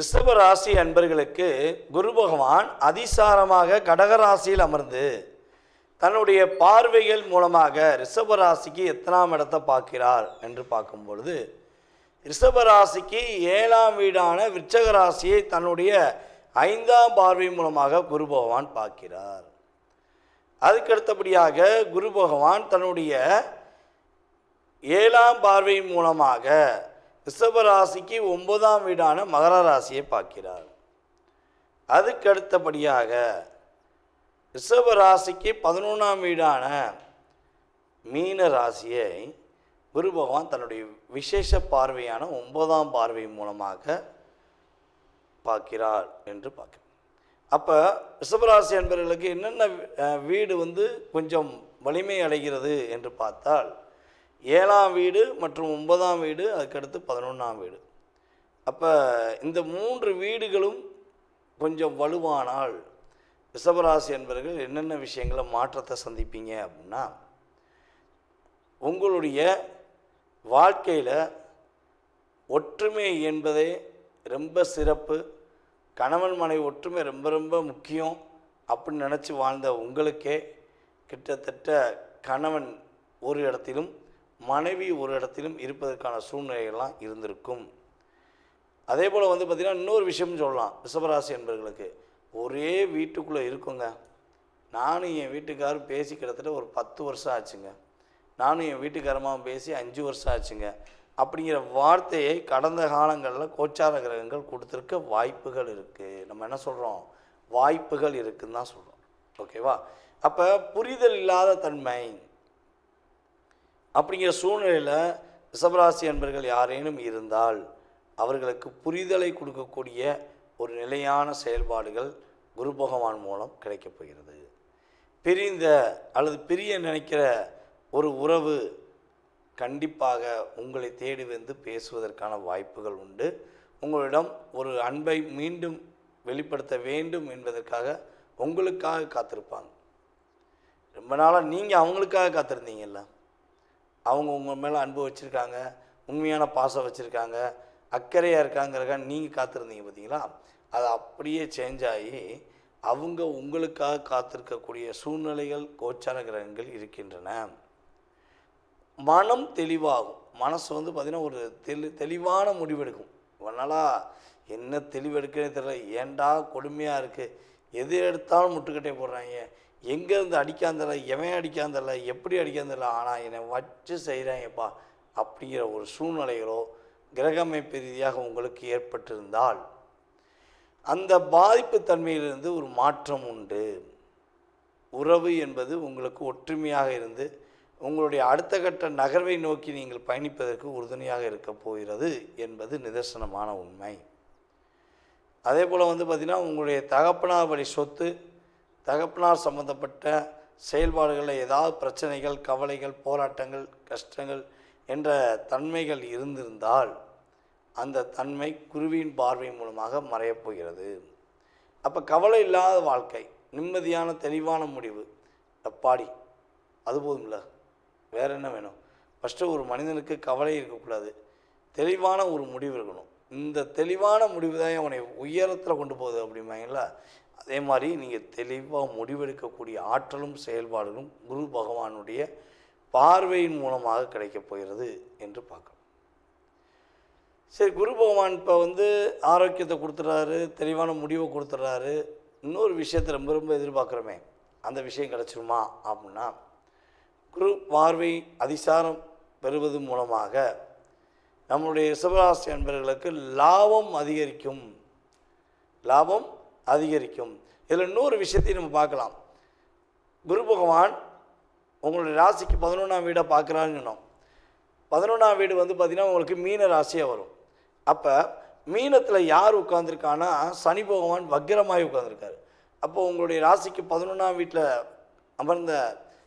ரிஷப ராசி அன்பர்களுக்கு குரு பகவான் அதிசாரமாக கடகராசியில் அமர்ந்து தன்னுடைய பார்வைகள் மூலமாக ரிஷப ராசிக்கு எத்தனாம் இடத்தை பார்க்கிறார் என்று பார்க்கும் பொழுது ரிஷப ராசிக்கு ஏழாம் வீடான விருச்சக ராசியை தன்னுடைய ஐந்தாம் பார்வை மூலமாக குரு பகவான் பார்க்கிறார். அதுக்கு அடுத்தபடியாக குரு பகவான் தன்னுடைய ஏழாம் பார்வை மூலமாக ரிஷப ராசிக்கு ஒன்பதாம் வீடான மகர ராசியை பார்க்கிறார். அதுக்கு அடுத்தபடியாக ரிஷப ராசிக்கு பதினொன்றாம் வீடான மீன ராசியை குரு பகவான் தன்னுடைய விசேஷ பார்வையான ஒன்பதாம் பார்வை மூலமாக பார்க்கிறார் என்று பார்க்க அப்போ ரிஷபராசி என்பவர்களுக்கு என்னென்ன வீடு வந்து கொஞ்சம் வலிமை அடைகிறது என்று பார்த்தால் ஏழாம் வீடு மற்றும் ஒன்பதாம் வீடு அதுக்கடுத்து பதினொன்றாம் வீடு. அப்போ இந்த மூன்று வீடுகளும் கொஞ்சம் வலுவானால் ரிஷபராசி என்பவர்கள் என்னென்ன விஷயங்களை மாற்றத்தை சந்திப்பீங்க அப்படின்னா உங்களுடைய வாழ்க்கையில் ஒற்றுமை என்பதே ரொம்ப சிறப்பு. கணவன் மனைவி ஒற்றுமை ரொம்ப ரொம்ப முக்கியம் அப்படின்னு நினச்சி வாழ்ந்த உங்களுக்கே கிட்டத்தட்ட கணவன் ஒரு இடத்திலும் மனைவி ஒரு இடத்திலும் இருப்பதற்கான சூழ்நிலைகள்லாம் இருந்திருக்கும். அதே போல் வந்து பார்த்திங்கன்னா இன்னொரு விஷயம்னு சொல்லலாம். ரிஷபராசி என்பவர்களுக்கு ஒரே வீட்டுக்குள்ளே இருக்குங்க. நானும் என் வீட்டுக்காரும் பேசி கிட்டத்தட்ட ஒரு பத்து வருஷம் ஆச்சுங்க. நானும் என் வீட்டுக்காரமாகவும் பேசி அஞ்சு வருஷம் ஆச்சுங்க. அப்படிங்கிற வார்த்தையை கடந்த காலங்களில் கோச்சார கிரகங்கள் கொடுத்துருக்க வாய்ப்புகள் இருக்குது நம்ம என்ன சொல்கிறோம் வாய்ப்புகள் இருக்குன்னு தான் சொல்கிறோம் ஓகேவா? அப்போ புரிதல் இல்லாத தன்மை அப்படிங்கிற சூழ்நிலையில் ரிஷபராசி அன்பர்கள் யாரேனும் இருந்தால் அவர்களுக்கு புரிதலை கொடுக்கக்கூடிய ஒரு நிலையான செயல்பாடுகள் குரு பகவான் மூலம் கிடைக்கப் போகிறது. பிரிந்த அல்லது பிரிய நினைக்கிற ஒரு உறவு கண்டிப்பாக உங்களை தேடி வந்து பேசுவதற்கான வாய்ப்புகள் உண்டு. உங்களிடம் ஒரு அன்பை மீண்டும் வெளிப்படுத்த வேண்டும் என்பதற்காக உங்களுக்காக காத்திருப்பாங்க. ரொம்ப நாளாக நீங்கள் அவங்களுக்காக காத்திருந்தீங்கல்ல? அவங்க உங்கள் மேலே அன்பு வச்சுருக்காங்க உண்மையான பாசம் வச்சுருக்காங்க அக்கறையாக இருக்காங்கிறக்காக நீங்கள் காத்திருந்தீங்க பார்த்தீங்களா அது அப்படியே சேஞ்ச் ஆகி அவங்க உங்களுக்காக காத்திருக்கக்கூடிய சூழ்நிலைகள் கோச்சார கிரகங்கள் இருக்கின்றன. மனம் தெளிவாகும். மனசு வந்து பார்த்திங்கன்னா ஒரு தெளி தெளிவான முடிவெடுக்கும். இவனாலா என்ன தெளிவெடுக்கனே தெரியல. ஏண்டா கொடுமையாக இருக்குது எது எடுத்தாலும் முட்டுக்கட்டை போடுறாங்க. எங்கேருந்து அடிக்காந்தல எவன் அடிக்காந்தல எப்படி அடிக்காந்தல ஆனால் என்னை வச்சு செய்கிறாங்கப்பா அப்படிங்கிற ஒரு சூழ்நிலைகளோ கிரகமைப்பு ரீதியாக உங்களுக்கு ஏற்பட்டிருந்தால் அந்த பாதிப்பு தன்மையிலிருந்து ஒரு மாற்றம் உண்டு. உறவு என்பது உங்களுக்கு ஒற்றுமையாக இருந்து உங்களுடைய அடுத்த கட்ட நகர்வை நோக்கி நீங்கள் பயணிப்பதற்கு உறுதுணையாக இருக்கப் போகிறது என்பது நிதர்சனமான உண்மை. அதே போல் வந்து பார்த்திங்கன்னா உங்களுடைய தகப்பனார் வழி சொத்து தகப்பனார் சம்பந்தப்பட்ட செயல்பாடுகளில் ஏதாவது பிரச்சனைகள் கவலைகள் போராட்டங்கள் கஷ்டங்கள் என்ற தன்மைகள் இருந்திருந்தால் அந்த தன்மை குருவியின் பார்வை மூலமாக மறையப் போகிறது. அப்போ கவலை இல்லாத வாழ்க்கை நிம்மதியான தெளிவான முடிவு. அப்பாடி அது போதும்ல. வேற என்ன வேணும்? ஃபஸ்ட்டு ஒரு மனிதனுக்கு கவலை இருக்கக்கூடாது. தெளிவான ஒரு முடிவு இருக்கணும். இந்த தெளிவான முடிவு தான் அவனை உயரத்தில் கொண்டு போகுது அப்படிம்பாங்களா அதே மாதிரி நீங்கள் தெளிவாக முடிவெடுக்கக்கூடிய ஆற்றலும் செயல்பாடுகளும் குரு பகவானுடைய பார்வையின் மூலமாக கிடைக்கப் போகிறது என்று பார்க்கணும் சரி குரு பகவான் இப்போ வந்து ஆரோக்கியத்தை கொடுத்துட்றாரு தெளிவான முடிவை கொடுத்துட்றாரு இன்னொரு விஷயத்தை ரொம்ப ரொம்ப எதிர்பார்க்குறோமே. அந்த விஷயம் கிடச்சிருமா அப்படின்னா குரு பார்வை அதிசாரம் பெறுவது மூலமாக நம்மளுடைய சிவராசி அன்பர்களுக்கு லாபம் அதிகரிக்கும். லாபம் அதிகரிக்கும். இதில் இன்னொரு விஷயத்தையும் நம்ம பார்க்கலாம். குரு பகவான் உங்களுடைய ராசிக்கு பதினொன்றாம் வீடை பார்க்குறான்னு சொன்னோம். பதினொன்றாம் வீடு வந்து பார்த்திங்கன்னா உங்களுக்கு மீன ராசியாக வரும். அப்போ மீனத்தில் யார் உட்காந்துருக்கான்னா சனி பகவான் வக்கிரமாய் உட்காந்துருக்காரு அப்போ உங்களுடைய ராசிக்கு பதினொன்றாம் வீட்டில் அமர்ந்த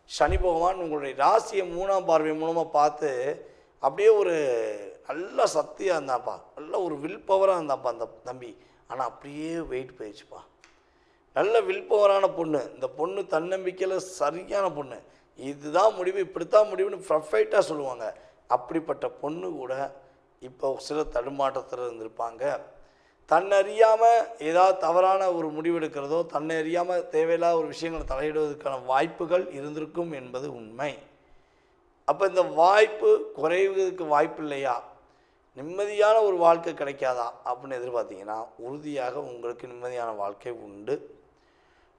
சனி பகவான் உங்களுடைய ராசியை மூணாம் பார்வை மூலமாக பார்த்து அப்படியே ஒரு நல்ல சக்தியாக இருந்தாப்பா. நல்ல ஒரு வில் பவராக இருந்தாப்பா அந்த தம்பி ஆனால் அப்படியே வெயிட் போயிடுச்சுப்பா. நல்ல வில்பவரான பொண்ணு. இந்த பொண்ணு தன்னம்பிக்கையில் சரியான பொண்ணு. இதுதான் முடிவு இப்படித்தான் முடிவுன்னு பர்ஃபெக்டாக சொல்லுவாங்க. அப்படிப்பட்ட பொண்ணு கூட இப்போ சில தடுமாற்றத்தில் இருந்திருப்பாங்க. தன்னறியாமல் ஏதாவது தவறான ஒரு முடிவெடுக்கிறதோ தன்னை அறியாமல் தேவையில்லாத ஒரு விஷயங்களை தலையிடுவதற்கான வாய்ப்புகள் இருந்திருக்கும் என்பது உண்மை. அப்போ இந்த வாய்ப்பு குறைவதற்கு வாய்ப்பு இல்லையா நிம்மதியான ஒரு வாழ்க்கை கிடைக்காதா அப்படின்னு எதிர்பார்த்தீங்கன்னா உறுதியாக உங்களுக்கு நிம்மதியான வாழ்க்கை உண்டு.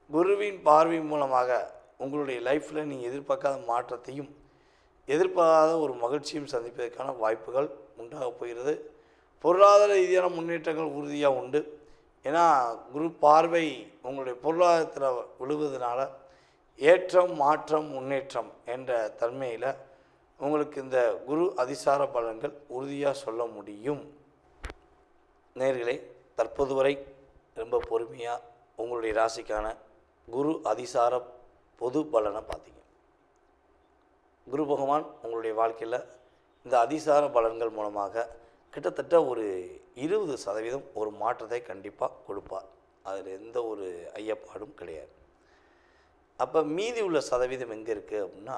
குருவின் பார்வை மூலமாக உங்களுடைய லைஃப்பில் நீங்கள் எதிர்பார்க்காத மாற்றத்தையும் எதிர்பாராத ஒரு மகிழ்ச்சியும் சந்திப்பதற்கான வாய்ப்புகள் உண்டாக போகிறது. பொருளாதார ரீதியான முன்னேற்றங்கள் உறுதியாக உண்டு. ஏன்னா குரு பார்வை உங்களுடைய பொருளாதாரத்தில் விழுவதனால ஏற்றம் மாற்றம் முன்னேற்றம் என்ற தன்மையில் உங்களுக்கு இந்த குரு அதிசார பலன்கள் உறுதியாக சொல்ல முடியும். நேர்களை தற்போது வரை ரொம்ப பொறுமையாக உங்களுடைய ராசிக்கான குரு அதிசார பொது பலனை பார்த்தீங்க. குரு பகவான் உங்களுடைய வாழ்க்கையில் இந்த அதிசார பலன்கள் மூலமாக கிட்டத்தட்ட ஒரு இருபது சதவீதம் ஒரு மாற்றத்தை கண்டிப்பாக கொடுப்பார். அதில் எந்த ஒரு ஐயப்பாடும் கிடையாது. அப்போ மீதி உள்ள சதவீதம் எங்கே இருக்குது அப்படின்னா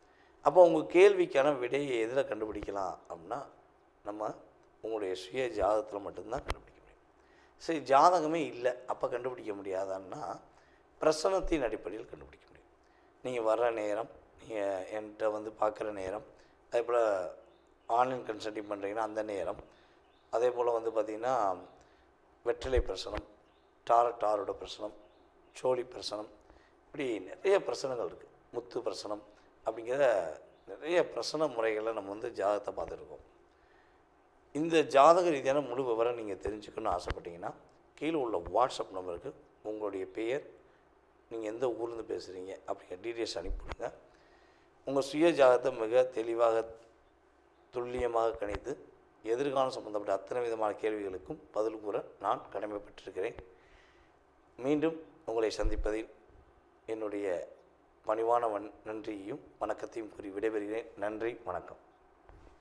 அப்போ உங்கள் கேள்விக்கான விடையை எதில் கண்டுபிடிக்கலாம் அப்படின்னா நம்ம உங்களுடைய சுய ஜாதகத்தில் மட்டும்தான் கண்டுபிடிக்க முடியும். சரி ஜாதகமே இல்லை அப்போ கண்டுபிடிக்க முடியாதான்னா பிரசனத்தின் அடிப்படையில் கண்டுபிடிக்க முடியும். நீங்கள் வர்ற நேரம் நீங்கள் என்கிட்ட வந்து பார்க்குற நேரம் அதே போல் ஆன்லைன் கன்சல்டிங் பண்ணுறீங்கன்னா அந்த நேரம். அதே போல் வந்து பார்த்திங்கன்னா வெற்றிலை பிரசனம் டார டாரோட பிரசனம் சோழி பிரசனம் இப்படி நிறைய பிரசனங்கள் இருக்குது முத்து பிரசனம் அப்படிங்கிற நிறைய பிரசன முறைகளை நம்ம வந்து ஜாதகத்தை பார்த்துருக்கோம் இந்த ஜாதக ரீதியான முழு விவரம் நீங்கள் தெரிஞ்சுக்கணும்னு ஆசைப்பட்டீங்கன்னா கீழே உள்ள வாட்ஸ்அப் நம்பருக்கு உங்களுடைய பெயர் நீங்கள் எந்த ஊர்லேருந்து பேசுகிறீங்க அப்படிங்கிற டீட்டெயில்ஸ் அனுப்பிவிடுங்க. உங்கள் சுய ஜாதகத்தை மிக தெளிவாக துல்லியமாக கணித்து எதிர்காலம் சம்பந்தப்பட்ட அத்தனை விதமான கேள்விகளுக்கும் பதில் கூற நான் கடமைப்பட்டிருக்கிறேன். மீண்டும் உங்களை சந்திப்பதில் என்னுடைய பணிவான வன் நன்றியையும் வணக்கத்தையும் கூறி விடைபெறுகிறேன். நன்றி வணக்கம்.